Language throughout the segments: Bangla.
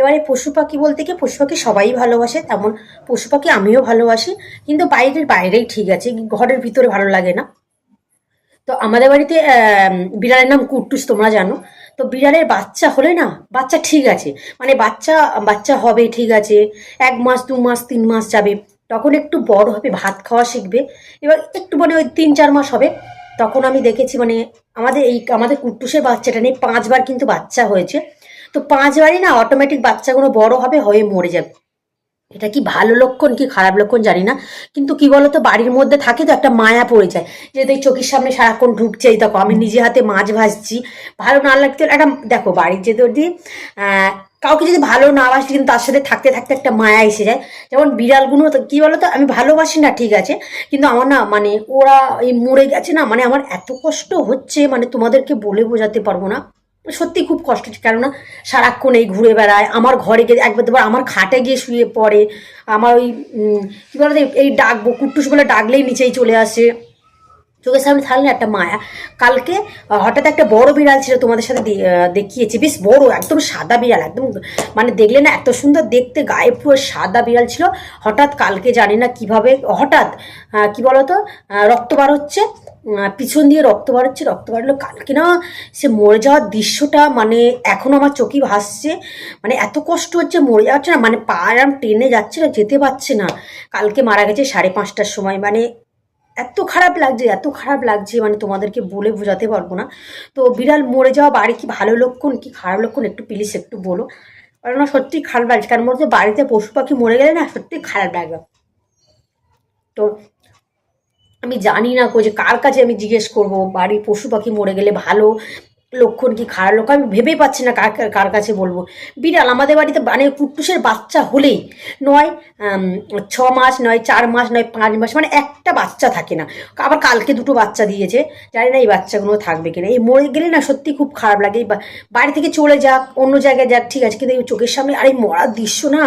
এবারে পশু পাখি বলতে কি, পশু পাখি সবাই ভালোবাসে, তেমন পশু পাখি আমিও ভালোবাসি, কিন্তু বাইরের বাইরেই ঠিক আছে, ঘরের ভিতরে ভালো লাগে না। তো আমাদের বাড়িতে বিড়ালের নাম কুট্টুস, তোমরা জানো। তো বিড়ালের বাচ্চা হলে না, বাচ্চা ঠিক আছে মানে বাচ্চা বাচ্চা হবে ঠিক আছে, এক মাস, দু মাস, তিন মাস যাবে, তখন একটু বড় হবে, ভাত খাওয়া শিখবে, এবার একটু মানে ওই তিন চার মাস হবে, তখন আমি দেখেছি মানে আমাদের এই, আমাদের কুট্টুসের বাচ্চাটা নেই, পাঁচবার কিন্তু বাচ্চা হয়েছে। তো পাঁচবারই না অটোমেটিক বাচ্চাগুলো বড় হবে, হয়ে মরে যাবে। এটা কি ভালো লক্ষণ কি খারাপ লক্ষণ জানি না। কিন্তু কি বলতো, বাড়ির মধ্যে থাকে তো একটা মায়া পড়ে যায়। যে এই চোখের সামনে সারাক্ষণ ঢুকছে, এই দেখো আমি নিজে হাতে মাছ ভাজছি। ভালো না লাগতে একটা, দেখো বাড়ির যে যদি কাউকে যদি ভালো না বাসি কিন্তু তার সাথে থাকতে থাকতে একটা মায়া এসে যায়। যেমন বিড়ালগুলো তো, কি বলতো, আমি ভালোবাসি না, ঠিক আছে। কিন্তু আমার না মানে ওরা এই মরে গেছে না মানে আমার এত কষ্ট হচ্ছে মানে তোমাদেরকে বলে বোঝাতে পারব না। সত্যি খুব কষ্ট কেননা সারাক্ষণ এই ঘুরে বেড়ায় আমার ঘরে গিয়ে একবার দুবার আমার খাটে গিয়ে শুয়ে পড়ে আমার ওই কি বলতো এই ডাকবো কুট্টুস বলে ডাকলেই নিচেই চলে আসে। চোখের সামনে থাকলে একটা মায়া। কালকে হঠাৎ একটা বড় বিড়াল ছিল তোমাদের সাথে দেখিয়েছি বেশ বড় একদম সাদা বিড়াল একদম মানে দেখলে না এত সুন্দর দেখতে গায়ে পুরো সাদা বিড়াল ছিল। হঠাৎ কালকে জানি না কীভাবে হঠাৎ কি বলতো আহ, রক্ত বার হচ্ছে পিছন দিয়ে রক্ত বার হচ্ছে, রক্ত বাড়লো কালকে না, সে মরে যাওয়ার দৃশ্যটা মানে এখনও আমার চোখে ভাসছে। মানে এত কষ্ট হচ্ছে মরে যাচ্ছে না মানে পা এরম টেনে যাচ্ছে না, যেতে পারছে না। কালকে মারা গেছে সাড়ে পাঁচটার সময় মানে এত খারাপ লাগছে, এত খারাপ লাগছে মানে তোমাদেরকে বলে বোঝাতে পারব না। তো বিড়াল মরে যাওয়া বাড়ি কি ভালো লক্ষণ, কি খারাপ লক্ষণ একটু প্লিজ একটু বলো। কারণ সত্যি খারাপ লাগছে, কারণ বলতে বাড়িতে পশু পাখি মরে গেলে না সত্যি খারাপ লাগবে। তো আমি জানি না যে কার কাছে আমি জিজ্ঞেস করব, বাড়ির পশু পাখি মরে গেলে ভালো লক্ষণ কি খারাপ লক্ষণ? আমি ভেবেই পাচ্ছি না কার কার কাছে বলব। বিড়াল, আমাদের বাড়িতে মানে কুট্টুসের বাচ্চা হলেই নয় ছ মাস, নয় চার মাস, নয় পাঁচ মাস মানে একটা বাচ্চা থাকে না। আবার কালকে দুটো বাচ্চা দিয়েছে, জানি না এই বাচ্চাগুলো থাকবে কিনা। এই মরে গেলে না সত্যি খুব খারাপ লাগে। বাড়ি থেকে চলে যাক, অন্য জায়গায় যাক, ঠিক আছে, কিন্তু এই চোখের সামনে, আর এই মরার দৃশ্য না।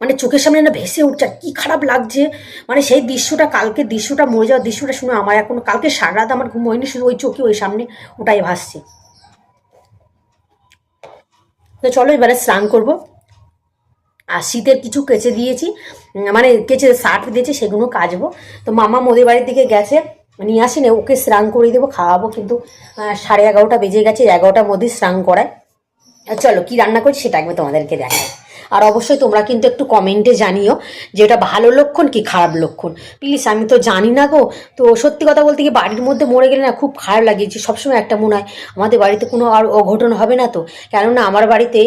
মানে চোখের সামনে না ভেসে উঠছে, আর কি খারাপ লাগছে। মানে সেই দৃশ্যটা কালকে দৃশ্যটা, মরে যাওয়ার দৃশ্যটা শুনে আমার এখন, কালকে সারা রাত আমার ঘুম হয়নি, শুধু ওই চোখে ওই সামনে ওটাই ভাসছে। তো চলো এবারে স্নান করব। আর শীতের কিছু কেচে দিয়েছি মানে কেচে শার্ট দিয়েছি, সেগুলো কাচবো। তো মামা মোদের বাড়ির দিকে গেছে, নিয়ে আসিনি, ওকে স্নান করে দেবো, খাওয়াবো কিন্তু সাড়ে এগারোটা বেজে গেছে, এগারোটার মধ্যে স্নান করায়। চলো কি রান্না করছি সেটা একবার তোমাদেরকে দেখাই। আর অবশ্যই তোমরা কিন্তু একটু কমেন্টে জানিও যে এটা ভালো লক্ষণ কি খারাপ লক্ষণ। প্লিজ আমি তো জানি না গো। তো সত্যি কথা বলতে কি বাড়ির মধ্যে মরে গেলে না খুব খারাপ লাগে যে সবসময় একটা মনে হয় আমাদের বাড়িতে কোনো আর অঘটন হবে না তো। কেননা আমার বাড়িতে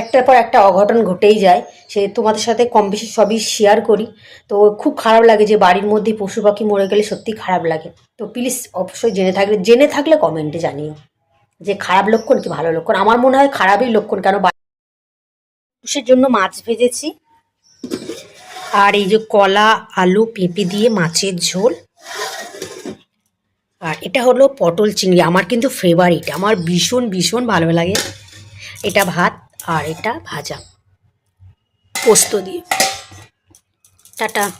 একটার পর একটা অঘটন ঘটেই যায়। সে তোমাদের সাথে কম বেশি সবই শেয়ার করি। তো খুব খারাপ লাগে যে বাড়ির মধ্যে পশু পাখি মরে গেলে সত্যি খারাপ লাগে। তো প্লিজ অবশ্যই জেনে থাকলে জেনে থাকলে কমেন্টে জানিও যে খারাপ লক্ষণ কি ভালো লক্ষণ। আমার মনে হয় খারাপই লক্ষণ কেন পুষের জন্য মাছ ভেজেছি। আর এই যে কলা, আলু, পেঁপে দিয়ে মাছের ঝোল। আর এটা হলো পটল চিংড়ি, আমার কিন্তু ফেভারিট আমার ভীষণ ভীষণ ভালো লাগে। এটা ভাত আর এটা ভাজা। পোস্ত দিয়ে। টাটা।